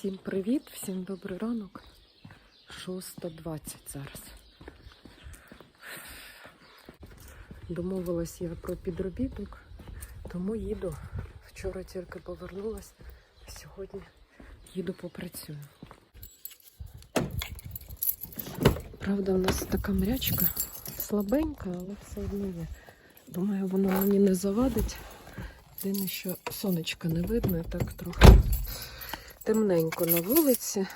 Всім привіт, всім добрий ранок. 6.20 зараз. Домовилась я про підробіток, тому їду. Вчора тільки повернулась, а сьогодні їду попрацюю. Правда, у нас така мрячка слабенька, але все одно є. Думаю, воно мені не завадить. Єдине, що сонечка не видно, так трохи темненько на вулиці.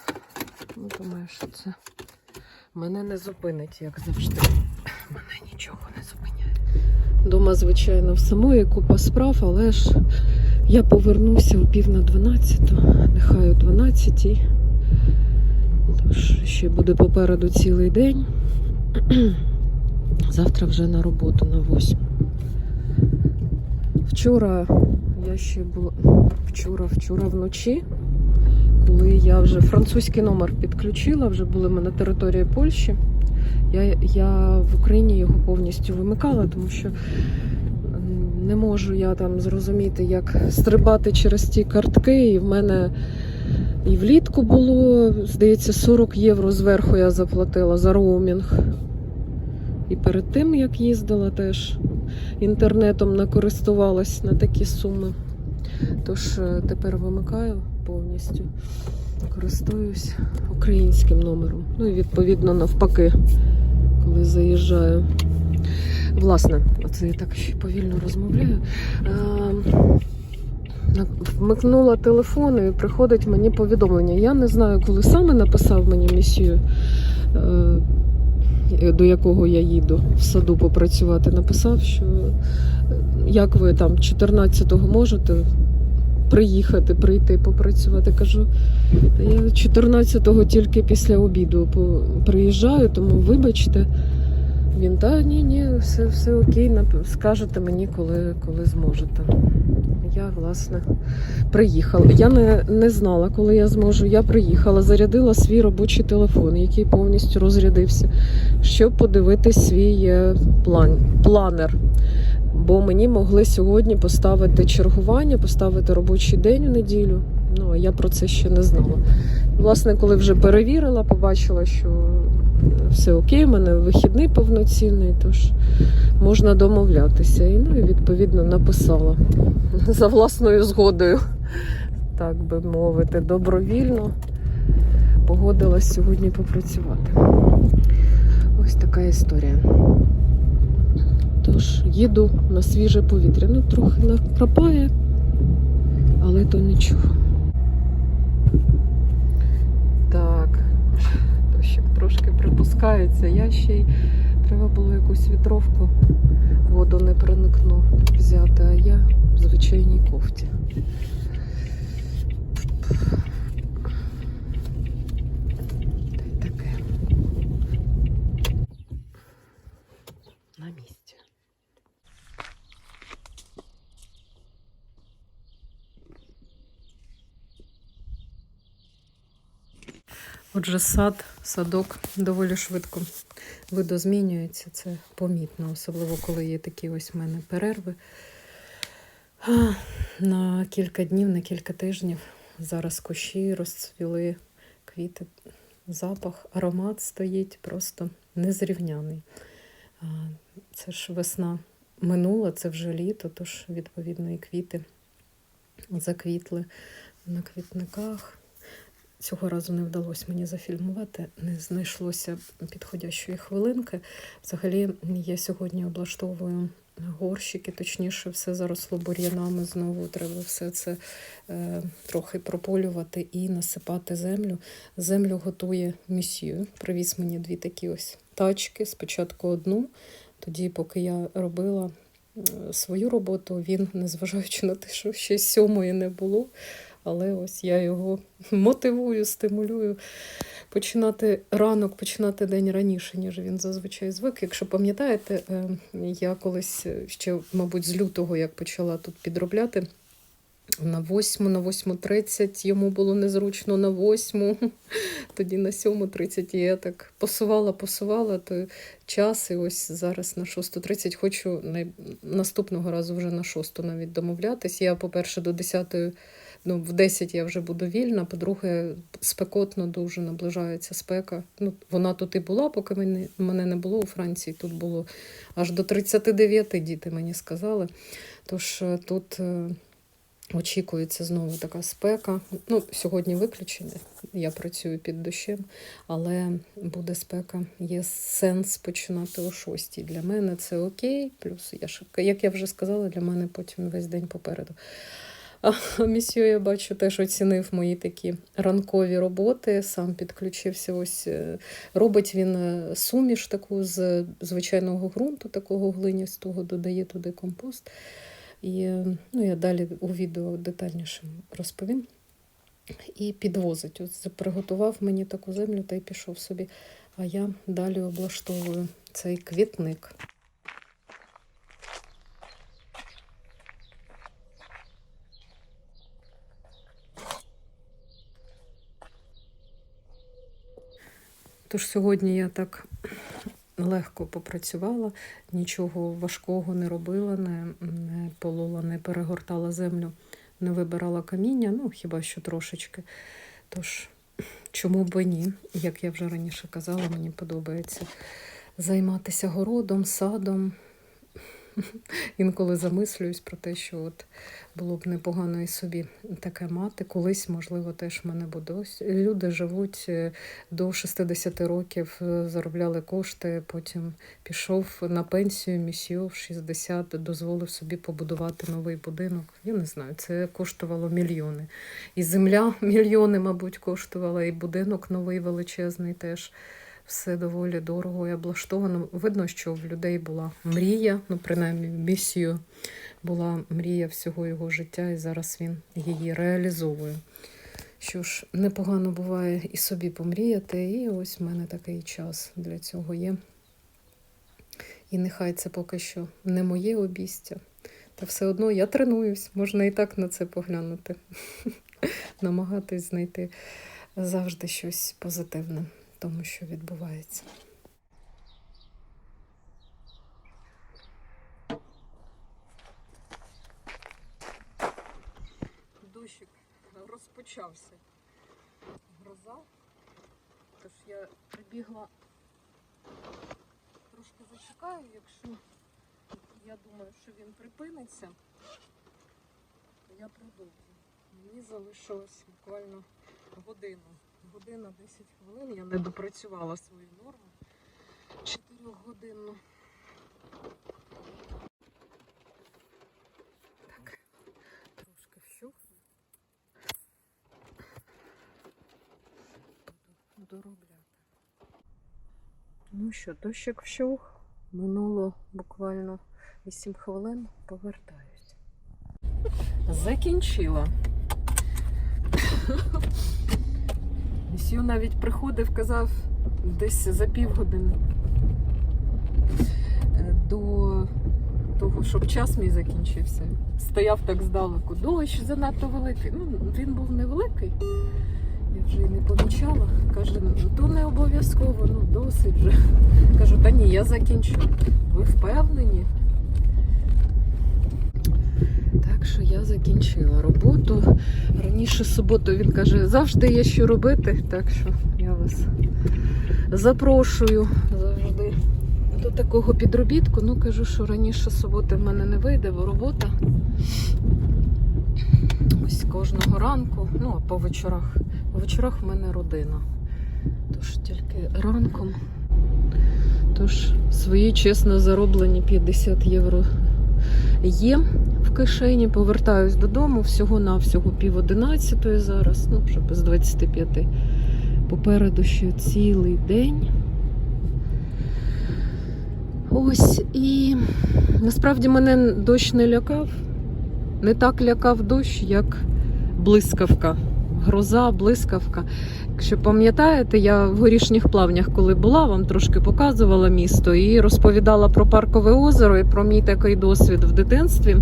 Ну, думаю, що це мене не зупинить, як завжди. Мене нічого не зупиняє. Дома, звичайно, в самої купа справ, але ж я повернуся о пів на дванадцяту, нехай о дванадцятій. Тож ще буде попереду цілий день. Завтра вже на роботу на восьму. Вчора я ще була вчора, вчора вночі, коли я вже французький номер підключила, вже були ми на території Польщі. Я, я в Україні його повністю вимикала, тому що не можу я там зрозуміти, як стрибати через ті картки. І в мене і влітку було, здається, 40 євро зверху я заплатила за роумінг. І перед тим, як їздила, теж інтернетом не користувалась на такі суми. Тож е, тепер вимикаю повністю. Користуюсь українським номером. Ну і відповідно навпаки, коли заїжджаю. Власне, оце я так повільно розмовляю. Е, Вмикнула телефон і приходить мені повідомлення. Я не знаю, коли саме написав мені місію, е, до якого я їду в саду попрацювати. Написав, що е, як ви там 14-го можете приїхати, прийти попрацювати. Кажу, я 14-го тільки після обіду приїжджаю, тому вибачте. Він, та ні, ні, все, все окей, скажете мені, коли, коли зможете. Я, власне, приїхала. Я не, не знала, коли я зможу. Я приїхала, зарядила свій робочий телефон, який повністю розрядився, щоб подивитись свій е, план, планер. Бо мені могли сьогодні поставити чергування, поставити робочий день у неділю. Ну, а я про це ще не знала. Власне, коли вже перевірила, побачила, що все окей, у мене вихідний повноцінний, тож можна домовлятися. І ну, і відповідно написала за власною згодою, так би мовити, добровільно погодилась сьогодні попрацювати. Ось така історія. Тож їду на свіже повітря. Ну, трохи накрапає, але то нічого. Так, дощик трошки припускається. Я ще й треба було якусь вітровку, воду не проникну взяти, а я в звичайній кофті. Та й таке. На місці. Отже, сад, садок доволі швидко видозмінюється. Це помітно, особливо коли є такі ось в мене перерви. На кілька днів, на кілька тижнів. Зараз кущі розцвіли квіти, запах, аромат стоїть просто незрівняний. Це ж весна минула, це вже літо, тож, відповідно, і квіти заквітли на квітниках. Цього разу не вдалося мені зафільмувати, не знайшлося підходящої хвилинки. Взагалі, я сьогодні облаштовую горщики, точніше, все заросло бур'янами. Знову треба все це е, трохи прополювати і насипати землю. Землю готує місію. Привіз мені дві такі ось тачки. Спочатку одну, тоді, поки я робила е, свою роботу, він, незважаючи на те, що ще сьомої не було. Але ось я його мотивую, стимулюю починати ранок, починати день раніше, ніж він зазвичай звик. Якщо пам'ятаєте, е, я колись ще, мабуть, з лютого, як почала тут підробляти. На восьму, на 8.30 йому було незручно на восьму, тоді на 7.30 і я так посувала, посувала той час. І ось зараз на 6.30 хочу наступного разу вже на 6 навіть домовлятись. Я, по-перше, до 10 ну, в 10 я вже буду вільна. По-друге, спекотно дуже наближається спека. Ну, вона тут і була, поки мене, мене не було у Франції. Тут було аж до 39 діти мені сказали. Тож е, тут е, очікується знову така спека. Ну, сьогодні виключення. Я працюю під дощем, але буде спека. Є сенс починати о 6. Для мене це окей. Плюс, я як я вже сказала, для мене потім весь день попереду. А місьо, я бачу, теж оцінив мої такі ранкові роботи. Сам підключився. Ось е, робить він е, суміш таку з звичайного ґрунту, такого глиністого, додає туди компост. І е, ну, я далі у відео детальніше розповім. І підвозить. От приготував мені таку землю та й пішов собі. А я далі облаштовую цей квітник. Тож сьогодні я так легко попрацювала, нічого важкого не робила, не, не полола, не перегортала землю, не вибирала каміння, ну хіба що трошечки. Тож, чому би ні? Як я вже раніше казала, мені подобається займатися городом, садом. Інколи замислююсь про те, що от було б непогано і собі таке мати. Колись, можливо, теж в мене буде. Люди живуть е, до 60 років, е, заробляли кошти, потім пішов на пенсію, місіо в 60, дозволив собі побудувати новий будинок. Я не знаю, це коштувало мільйони. І земля мільйони, мабуть, коштувала, і будинок новий величезний теж все доволі дорого і облаштовано. Видно, що в людей була мрія, ну, принаймні, місію була мрія всього його життя, і зараз він її реалізовує. Що ж, непогано буває і собі помріяти, і ось в мене такий час для цього є. І нехай це поки що не моє обістя. Та все одно я тренуюсь, можна і так на це поглянути, намагатись знайти завжди щось позитивне тому, що відбувається. Дощик розпочався. Гроза. Тож я прибігла трошки зачекаю, якщо я думаю, що він припиниться, то я продовжу. Мені залишилось буквально годину. Година 10 хвилин. Я не допрацювала свою норму 4 годинну. Так, трошки вщухну. Буду доробляти. Ну що, дощик вщух. Минуло буквально 8 хвилин. Повертаюсь. Закінчила. Сю навіть приходив, казав десь за півгодини е, до того, щоб час мій закінчився. Стояв так здалеку. Дощ занадто великий. Ну, він був невеликий. Я вже і не помічала. Каже, «Ну, то не обов'язково, ну досить вже. Кажу, та ні, я закінчу. Ви впевнені? Що я закінчила роботу. Раніше суботу він каже, завжди є що робити. Так що я вас запрошую завжди до такого підробітку. Ну кажу, що раніше суботи в мене не вийде, бо робота. Ось кожного ранку, ну а по вечорах. По вечорах в мене родина. Тож тільки ранком. Тож свої чесно зароблені 50 євро є кишені. Повертаюсь додому всього-навсього пів одинадцятої зараз, ну вже без 25. Попереду ще цілий день. Ось і насправді мене дощ не лякав. Не так лякав дощ, як блискавка. Гроза, блискавка. Якщо пам'ятаєте, я в горішніх плавнях, коли була, вам трошки показувала місто і розповідала про паркове озеро і про мій такий досвід в дитинстві.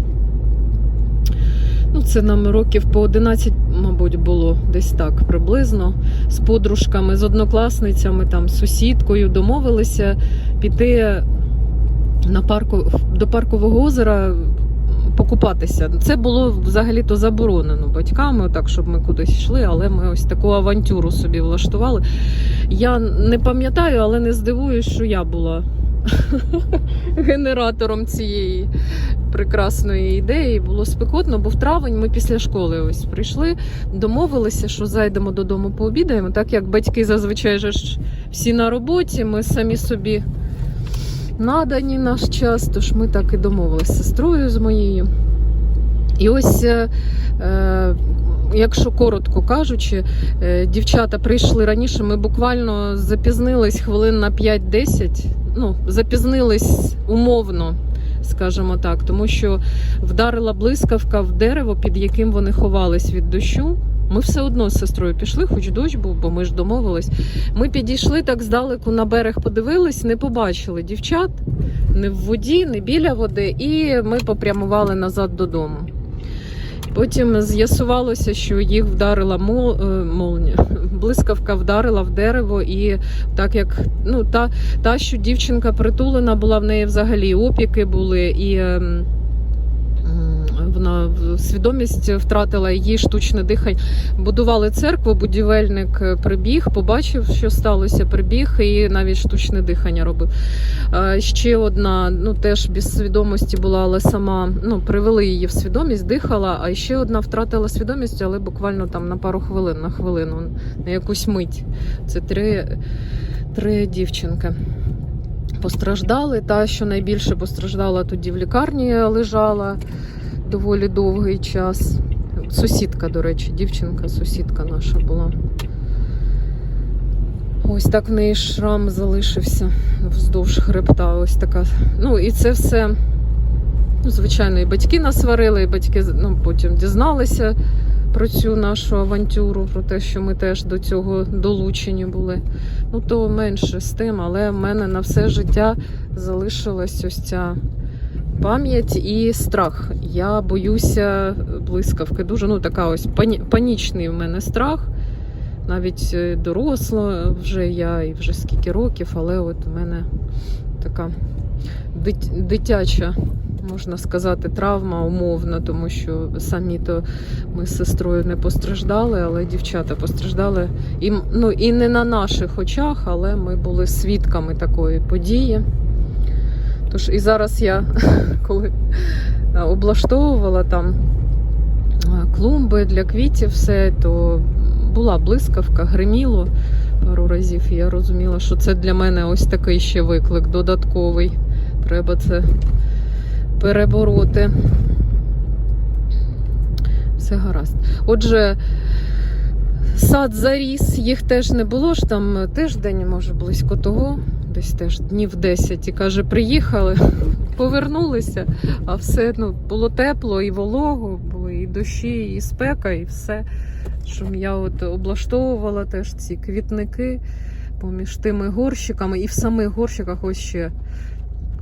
Ну, це нам років по 11, мабуть, було десь так приблизно. З подружками, з однокласницями, там, з сусідкою домовилися піти на парку, до паркового озера покупатися. Це було взагалі-то заборонено батьками, так щоб ми кудись йшли, але ми ось таку авантюру собі влаштували. Я не пам'ятаю, але не здивуюсь, що я була генератором цієї прекрасної ідеї. Було спекотно, бо в травень ми після школи ось прийшли, домовилися, що зайдемо додому, пообідаємо. Так як батьки зазвичай ж всі на роботі, ми самі собі надані наш час, тож ми так і домовилися з сестрою з моєю. І ось, е, е, якщо коротко кажучи, е, дівчата прийшли раніше, ми буквально запізнились хвилин на 5-10, ну, запізнились умовно, скажімо так, тому що вдарила блискавка в дерево, під яким вони ховались від дощу. Ми все одно з сестрою пішли, хоч дощ був, бо ми ж домовились. Ми підійшли так здалеку на берег, подивились, не побачили дівчат не в воді, не біля води, і ми попрямували назад додому. Потім з'ясувалося, що їх вдарила мол, молня. Блискавка вдарила в дерево, і так як ну, та, та, що дівчинка притулена була, в неї взагалі опіки були, і в- свідомість втратила її штучне дихання. Будували церкву, будівельник е, прибіг, побачив, що сталося, прибіг і навіть штучне дихання робив. Е, Ще одна, ну теж без свідомості була, але сама ну, привели її в свідомість, дихала, а ще одна втратила свідомість, але буквально там на пару хвилин, на хвилину, на якусь мить. Це три, три дівчинки. Постраждали. Та, що найбільше постраждала, тоді в лікарні лежала доволі довгий час. Сусідка, до речі, дівчинка, сусідка наша була. Ось так в неї шрам залишився вздовж хребта. Ось така. Ну і це все. Ну, звичайно, і батьки насварили, і батьки ну, потім дізналися про цю нашу авантюру, про те, що ми теж до цього долучені були. Ну, то менше з тим, але в мене на все життя залишилась ось ця пам'ять і страх. Я боюся блискавки. Дуже ну, така ось пані... панічний в мене страх навіть е, доросла вже я і вже скільки років, але от у мене така дит- дитяча, можна сказати, травма умовна, тому що самі то ми з сестрою не постраждали, але дівчата постраждали. І, ну, і не на наших очах, але ми були свідками такої події. Тож і зараз я, коли е, облаштовувала там е, клумби для квітів, все, то була блискавка, гриміло пару разів. І я розуміла, що це для мене ось такий ще виклик додатковий. Треба це перебороти. Все гаразд. Отже, сад заріс, їх теж не було ж там тиждень, може, близько того, десь теж днів 10. І каже, приїхали, повернулися, а все ну, було тепло і волого, були і дощі, і спека, і все. Що я от облаштовувала теж ці квітники поміж тими горщиками, і в самих горщиках ось ще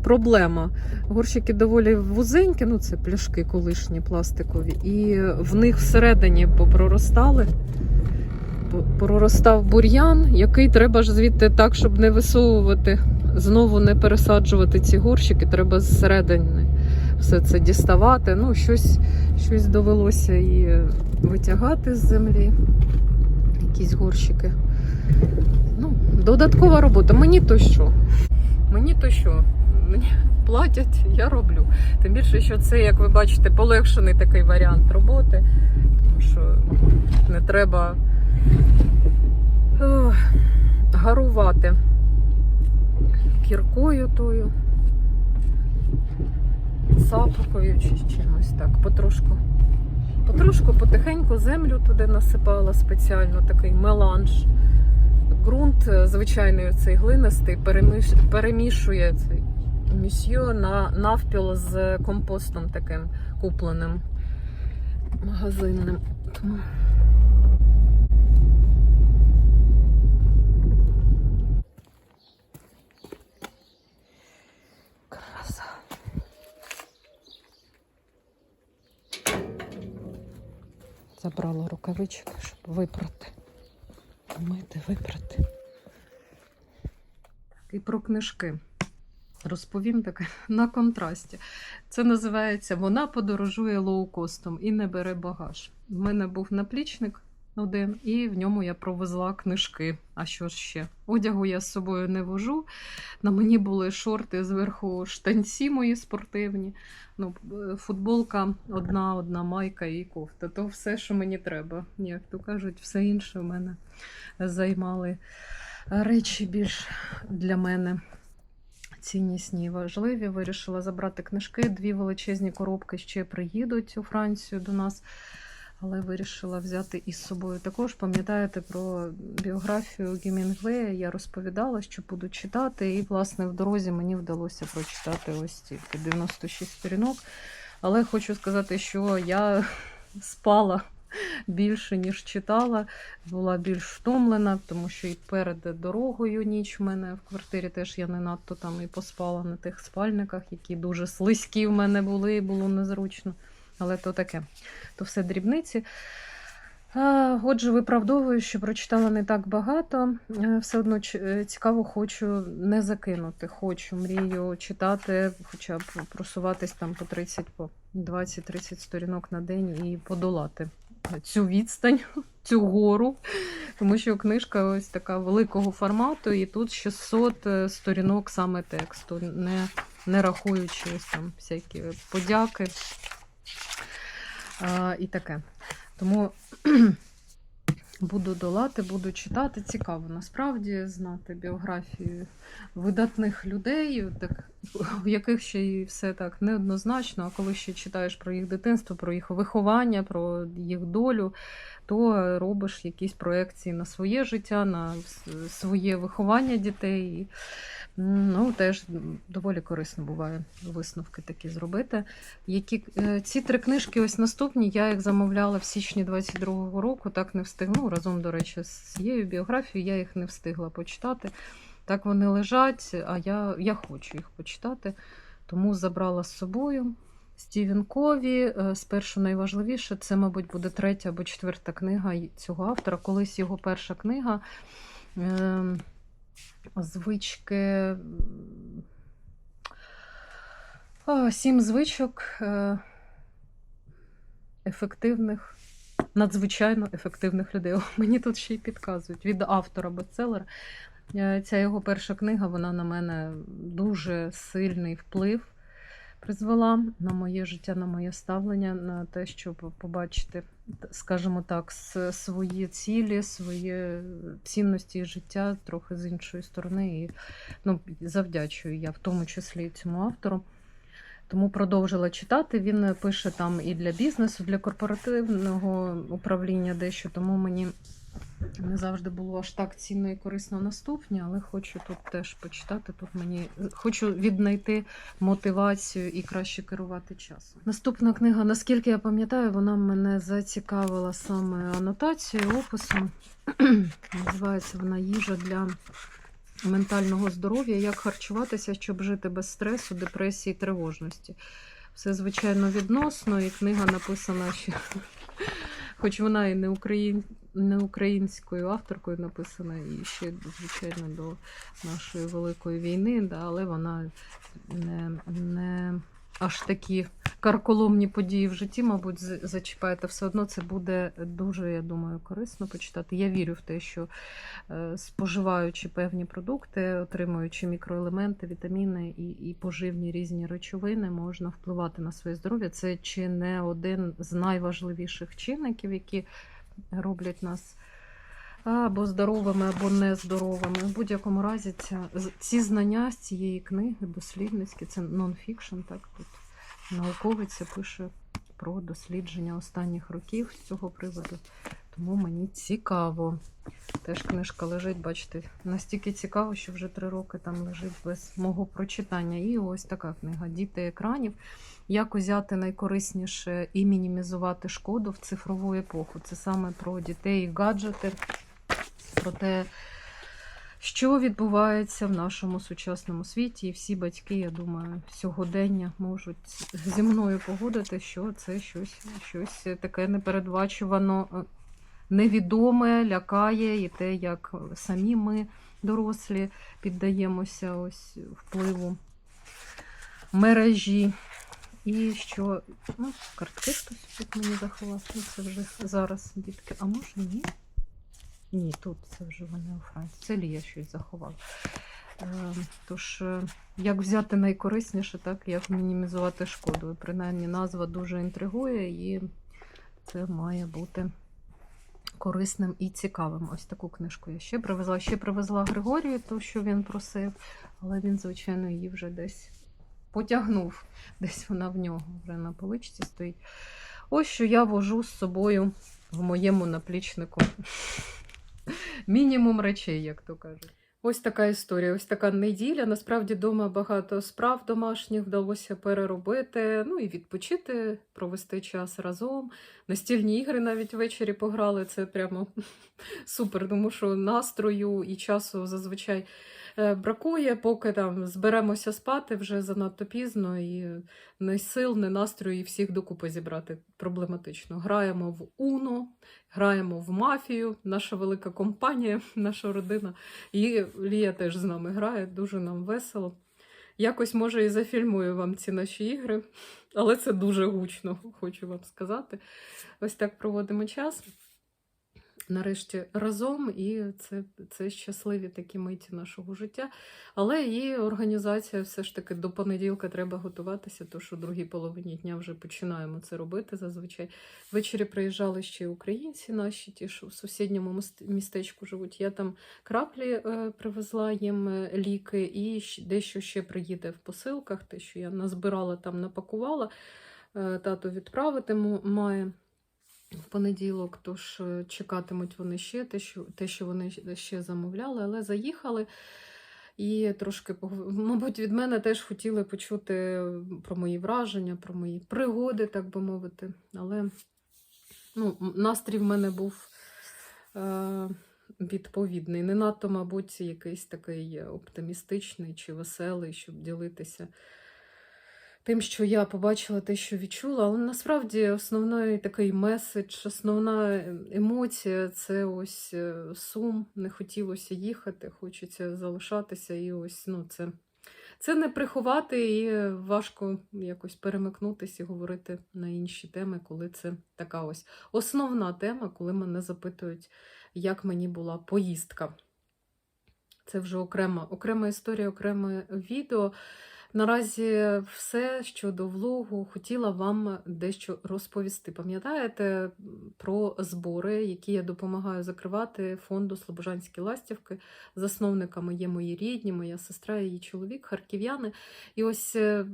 проблема. Горщики доволі вузенькі, ну це пляшки колишні пластикові, і в них всередині попроростали. Проростав бур'ян, який треба ж звідти так, щоб не висовувати, знову не пересаджувати ці горщики, треба зсередини все це діставати. Ну, щось, щось довелося і витягати з землі, якісь горщики. Ну, додаткова робота. Мені то що? Мені то що? Мені платять, я роблю. Тим більше, що це, як ви бачите, полегшений такий варіант роботи, тому що не треба гарувати кіркою тою, сапкою чи чимось так, потрошку. Потрошку потихеньку землю туди насипала спеціально такий меланж. Ґрунт е, звичайний цей глинистий переміш... перемішує цей місьо на навпіл з компостом таким купленим магазинним. Забрала рукавички, щоб випрати. Помити, випрати. І про книжки. розповім таке на контрасті. Це називається Вона подорожує лоукостом і не бере багаж. У мене був наплічник один, і в ньому я провезла книжки. А що ж ще? Одягу я з собою не вожу. На мені були шорти зверху штанці мої спортивні. Ну, е, футболка одна, одна майка і кофта. То все, що мені треба. Як то кажуть, все інше в мене займали речі більш для мене ціннісні і важливі. Вирішила забрати книжки. Дві величезні коробки ще приїдуть у Францію до нас. Але вирішила взяти із собою також. Пам'ятаєте про біографію Гемінгвея? Я розповідала, що буду читати, і, власне, в дорозі мені вдалося прочитати ось тільки 96 сторінок. Але хочу сказати, що я спала більше, ніж читала, була більш втомлена, тому що і перед дорогою ніч в мене в квартирі теж я не надто там і поспала на тих спальниках, які дуже слизькі в мене були, і було незручно. Але то таке, то все дрібниці. Отже, виправдовую, що прочитала не так багато. Е, Все одно е, цікаво, хочу не закинути. Хочу, мрію читати, хоча б просуватись там по 30, по 20-30 сторінок на день і подолати цю відстань, цю гору. Тому що книжка ось така великого формату, і тут 600 е, сторінок саме тексту, не, не рахуючи ось там всякі подяки і таке. Тому буду долати, буду читати. Цікаво насправді знати біографію видатних людей, так, в яких ще й все так неоднозначно. А коли ще читаєш про їх дитинство, про їх виховання, про їх долю, то робиш якісь проекції на своє життя, на своє виховання дітей. Ну, теж доволі корисно буває висновки такі зробити. Які е, ці три книжки, ось наступні, я їх замовляла в січні 22-го року, так не встигну. Ну, разом, до речі, з цією біографією я їх не встигла почитати. Так вони лежать, а я, я хочу їх почитати, тому забрала з собою. Стівен Кові, е, спершу найважливіше, це, мабуть, буде третя або четверта книга цього автора. Колись його перша книга. Звички. О, Сім звичок е, ефективних, надзвичайно ефективних людей. О, Мені тут ще й підказують від автора бестселера. Е, Ця його перша книга, вона на мене дуже сильний вплив призвела на моє життя, на моє ставлення, на те, щоб побачити, скажімо так, свої цілі, свої цінності життя трохи з іншої сторони. І ну, завдячую я в тому числі цьому автору. Тому продовжила читати. Він пише там і для бізнесу, для корпоративного управління дещо, тому мені не завжди було аж так цінно і корисно наступні, але хочу тут теж почитати. Тут мені хочу віднайти мотивацію і краще керувати часом. Наступна книга, наскільки я пам'ятаю, вона мене зацікавила саме анотацією, описом. Називається вона Їжа для ментального здоров'я, як харчуватися, щоб жити без стресу, депресії, тривожності. Все, звичайно, відносно, і книга написана ще, хоч вона і не, україн... не українською авторкою написана, і ще, звичайно, до нашої великої війни, да, але вона не, не аж такі карколомні події в житті, мабуть, зачіпає, та все одно це буде дуже, я думаю, корисно почитати. Я вірю в те, що е, споживаючи певні продукти, отримуючи мікроелементи, вітаміни і, і поживні різні речовини, можна впливати на своє здоров'я. Це чи не один з найважливіших чинників, які роблять нас або здоровими, або нездоровими. В будь-якому разі ця, ці знання з цієї книги, дослідницькі, це нонфікшн, так тут науковиця пише про дослідження останніх років з цього приводу. Тому мені цікаво. Теж книжка лежить, бачите, настільки цікаво, що вже три роки там лежить без мого прочитання. І ось така книга Діти екранів. Як узяти найкорисніше і мінімізувати шкоду в цифрову епоху. Це саме про дітей і гаджети, про те, що відбувається в нашому сучасному світі. І всі батьки, я думаю, сьогодення можуть зі мною погодити, що це щось, щось таке непередбачувано е, невідоме, лякає, і те, як самі ми, дорослі, піддаємося ось впливу мережі. І що, ну, картки хтось тут мені заховав. Ну, це вже зараз, дітки. А може ні? Ні, тут це вже вони у Франції. Це Лія щось заховала. Е, Тож, е, як взяти найкорисніше, так як мінімізувати шкоду. Принаймні назва дуже інтригує, і це має бути корисним і цікавим. Ось таку книжку я ще привезла. Ще привезла Григорію, ту, що він просив, але він, звичайно, її вже десь потягнув. Десь вона в нього вже на поличці стоїть. Ось що я вожу з собою в моєму наплічнику. Мінімум речей, як то кажуть. Ось така історія, ось така неділя. Насправді вдома багато справ домашніх вдалося переробити, ну і відпочити, провести час разом. Настільні ігри навіть ввечері пограли. Це прямо супер, тому що настрою і часу зазвичай бракує, поки там зберемося спати вже занадто пізно, і не сил, не настрою, і всіх докупи зібрати проблематично. Граємо в Уно, граємо в мафію, наша велика компанія, наша родина. І Лія теж з нами грає, дуже нам весело. Якось, може, і зафільмую вам ці наші ігри, але це дуже гучно, хочу вам сказати. Ось так проводимо час. Нарешті разом, і це, це щасливі такі миті нашого життя. Але і організація все ж таки до понеділка треба готуватися, тому що в другій половині дня вже починаємо це робити зазвичай. Ввечері приїжджали ще й українці наші, ті, що в сусідньому містечку живуть. Я там краплі е, привезла їм е, ліки, і дещо ще приїде в посилках, те, що я назбирала там, напакувала. Е, Тато відправити має в понеділок, тож е, чекатимуть вони ще те, що, те, що вони ще замовляли, але заїхали. І трошки, мабуть, від мене теж хотіли почути про мої враження, про мої пригоди, так би мовити. Але ну, настрій в мене був е, відповідний. Не надто, мабуть, якийсь такий оптимістичний чи веселий, щоб ділитися тим, що я побачила те, що відчула. Але насправді основний такий меседж, основна емоція це ось е, сум. Не хотілося їхати, хочеться залишатися. І ось ну, це, це не приховати, і важко якось перемикнутися і говорити на інші теми, коли це така ось основна тема, коли мене запитують, як мені була поїздка. Це вже окрема, окрема історія, окреме відео. Наразі все щодо влогу хотіла вам дещо розповісти. Пам'ятаєте про збори, які я допомагаю закривати фонду Слобожанські ластівки. Засновниками є мої рідні, моя сестра її чоловік, харків'яни. І ось е,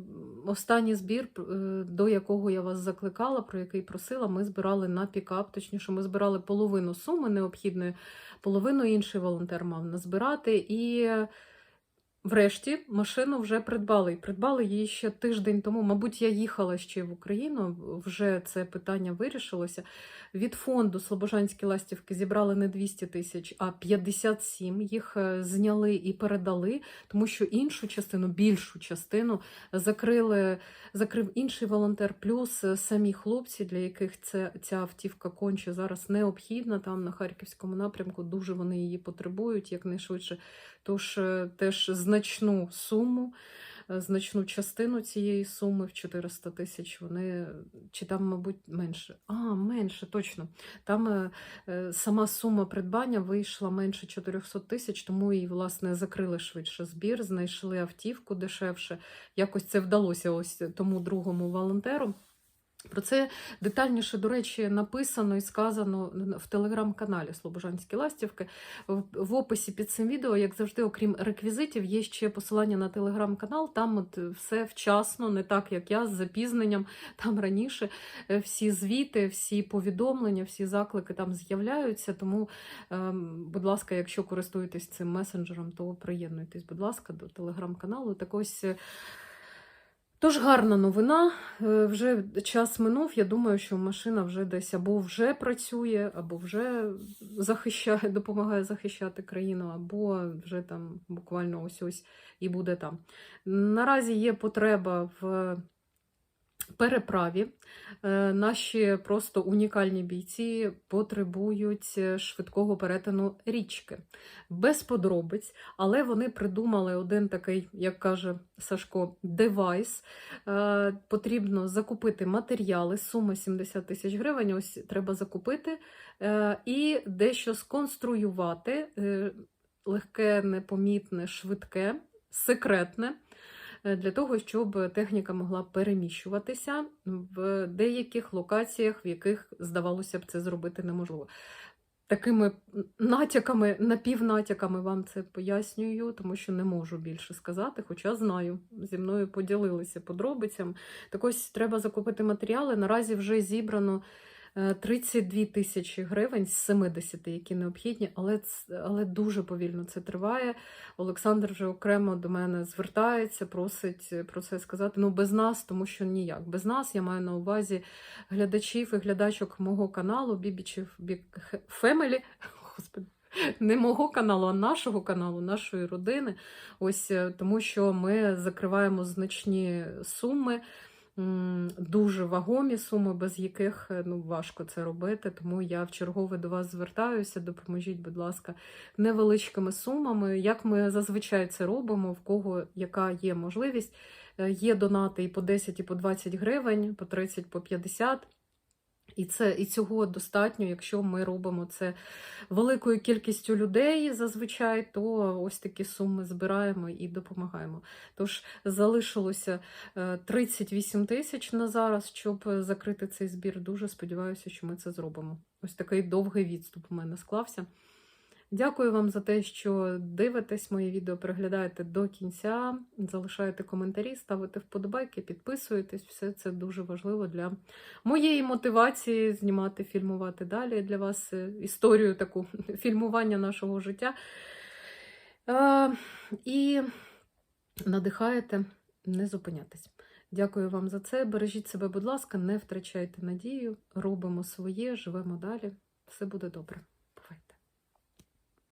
останній збір, е, до якого я вас закликала, про який просила, ми збирали на пікап. Точніше, ми збирали половину суми необхідної, половину інший волонтер мав назбирати. І Врешті машину вже придбали. І придбали її ще тиждень тому. Мабуть, я їхала ще в Україну, вже це питання вирішилося. Від фонду Слобожанські ластівки зібрали не 200 тисяч, а 57. Їх е, зняли і передали, тому що іншу частину, більшу частину закрили, закрив інший волонтер, плюс е, самі хлопці, для яких це, ця автівка конче зараз необхідна. Там на Харківському напрямку дуже вони її потребують якнайшвидше. Тож е, теж значну суму, е, значну частину цієї суми в 400 тисяч вони, чи там, мабуть, менше. А, менше, точно. Там е, е, сама сума придбання вийшла менше 400 тисяч, тому і, власне, закрили швидше збір, знайшли автівку дешевше. Якось це вдалося ось тому другому волонтеру. Про це детальніше, до речі, написано і сказано в телеграм-каналі Слобожанські ластівки. В, описі під цим відео, як завжди, окрім реквізитів, є ще посилання на телеграм-канал. Там от все вчасно, не так як я, з запізненням. Там раніше е, всі звіти, всі повідомлення, всі заклики там з'являються. Тому, ем, будь ласка, якщо користуєтесь цим месенджером, то приєднуйтесь, будь ласка, до телеграм-каналу. Так ось. Тож гарна новина. Е, Вже час минув. Я думаю, що машина вже десь або вже працює, або вже захищає, допомагає захищати країну, або вже там буквально ось ось і буде там. Наразі є потреба в переправі. Е, Наші просто унікальні бійці потребують е, швидкого перетину річки. Без подробиць, але вони придумали один такий, як каже Сашко, девайс. Е, Потрібно закупити матеріали, сума 70 тисяч гривень. Ось треба закупити і дещо сконструювати легке, непомітне, швидке, секретне для того, щоб техніка могла переміщуватися в деяких локаціях, в яких, здавалося б, це зробити неможливо. Такими натяками, напівнатяками вам це пояснюю, тому що не можу більше сказати, хоча знаю, зі мною поділилися подробицями. Так ось треба закупити матеріали. Наразі вже зібрано е, 32 тисячі гривень з 70, які необхідні, але, але дуже повільно це триває. Олександр вже окремо до мене звертається, просить про це сказати. Ну, без нас, тому що ніяк. Без нас я маю на увазі глядачів і глядачок мого каналу Бібічів Фемелі. Господи. Не мого каналу, а нашого каналу, нашої родини. Ось е, тому, що ми закриваємо значні суми, дуже вагомі суми, без яких е, ну, важко це робити. Тому я в чергове до вас звертаюся. Допоможіть, будь ласка, невеличкими сумами. Як ми зазвичай це робимо, в кого яка є можливість. Е, Є донати і по 10, і по 20 гривень, по 30, по 50. І це і цього достатньо, якщо ми робимо це великою кількістю людей зазвичай, то ось такі суми збираємо і допомагаємо. Тож залишилося е, 38 тисяч на зараз, щоб закрити цей збір. Дуже сподіваюся, що ми це зробимо. Ось такий довгий відступ у мене склався. Дякую вам за те, що дивитесь мої відео, переглядаєте до кінця, залишаєте коментарі, ставите вподобайки, підписуєтесь. Все це дуже важливо для моєї мотивації знімати, фільмувати далі для вас е, історію таку фільмування нашого життя. Е, і надихаєте не зупинятись. Дякую вам за це. Бережіть себе, будь ласка, не втрачайте надію, робимо своє, живемо далі. Все буде добре.